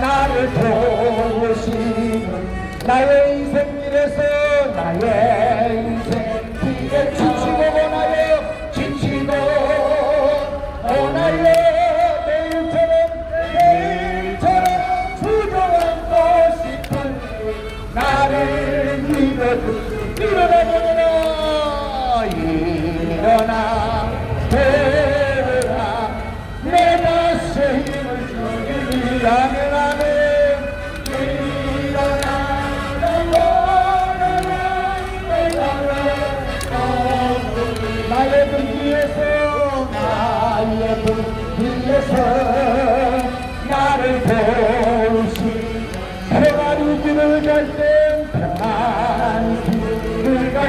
나를 도우시는 나의 인생 길에서 나의 인생 길에 지치고 오나요 지치고 오나요 내일처럼 내일처럼 주저앉고 싶은 나를 믿어주 일어나 보라 일어나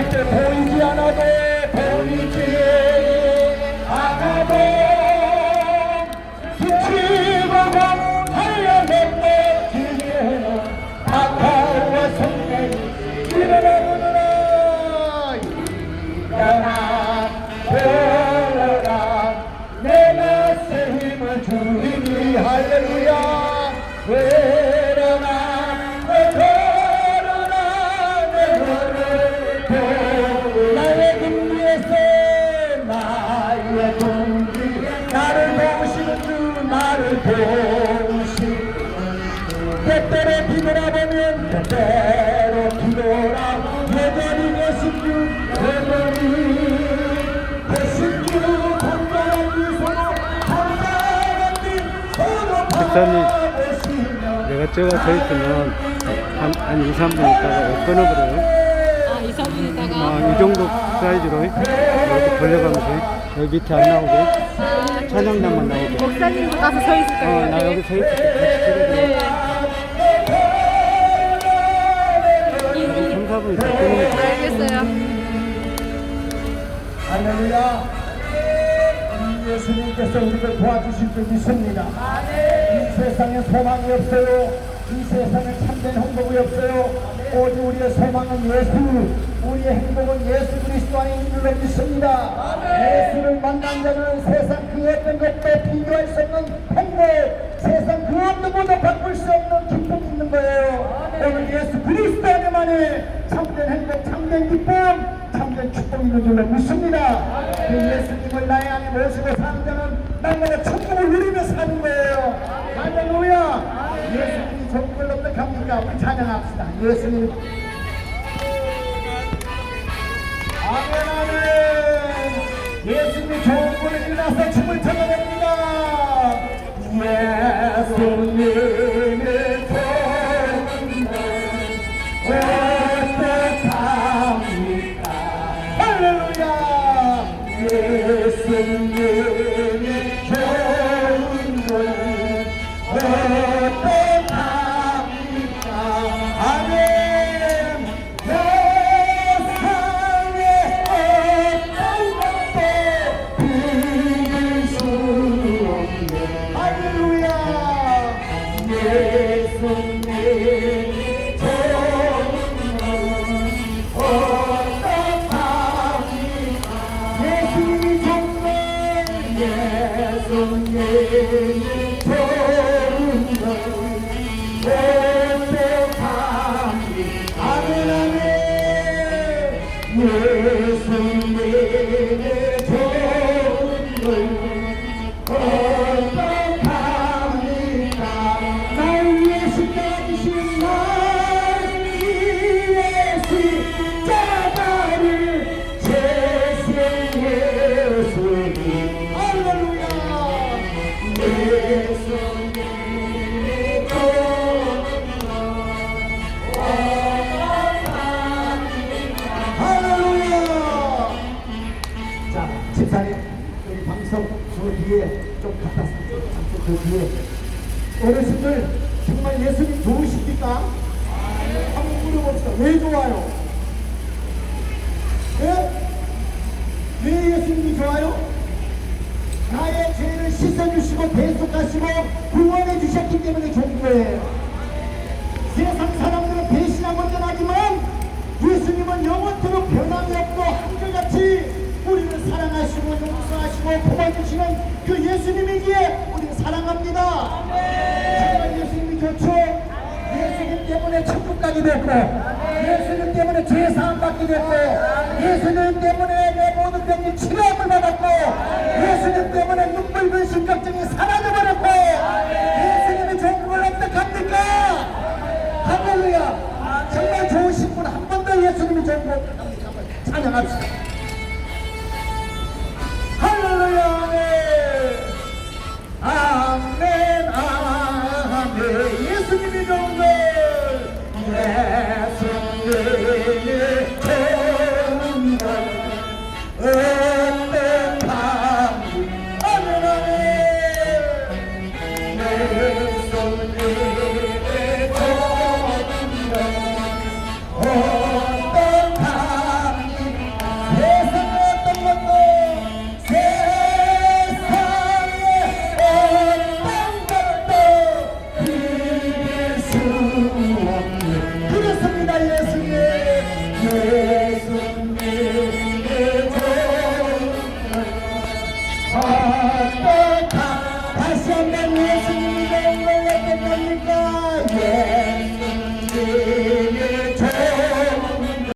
때 보이 서로 목사님, 바라보시며 내가 저가 서 있으면 한, 한 2, 3분 있다가 끊어버려요. 아, 2, 3분 있다가. 아, 이 정도 사이즈로 이렇게 벌려가면서 여기 밑에 안 나오게 찬양단만 나오게. 목사님도 가서 서 있을 어, 거예요. 나 여기 서 있을 때 같이 찍어줘. 이 예수님께서 우리를 도와주실 줄 믿습니다. 이 세상에 소망이 없어요. 이 세상에 참된 행복이 없어요. 오직 우리의 소망은 예수 우리의 행복은 예수 그리스도 안에 있는 줄 믿습니다. 예수를 만난 자는 세상 그 어떤 것도 비교할 수 없는 행복 세상 그 어떤 것도 바꿀 수 없는 기쁨이 있는 거예요. 오늘 예수 그리스도 안에만이 참된 행복 참된 기쁨 참된 있는 줄로 믿습니다. 그 예수님을 나의 안에 모시고 사는 자는 날마다 천국을 누리며 사는 거예요. 할렐루야. 예수님이 좋은 걸 어떻게 합니까? 우리 찬양합시다. 예수님. 아멘, 아멘. 예수님이 좋은 분을 일어나서 예 예수님이 뒤에 좀 갖다 그 뒤에 어르신들 정말 예수님 좋으십니까? 한번 물어봅시다. 왜 좋아요? 왜? 왜 예수님이 좋아요? 나의 죄를 씻어주시고 대속하시고 구원해 주셨기 때문에 좋은 거예요. 용서하시고 도와주시는 그 예수님이기에 우리는 사랑합니다. 정말 예수님이 좋죠. 예수님 때문에 천국 가게 됐고 예수님 때문에 죄 사함 받게 됐고 예수님 때문에 내 모든 병이 치료함을 받았고 예수님 때문에 눈물 근심 걱정이 사라져버렸고 예수님이 걸 어떡합니까? 할렐루야 정말 좋으신 분 한 번 더 예수님이 걸 찬양합시다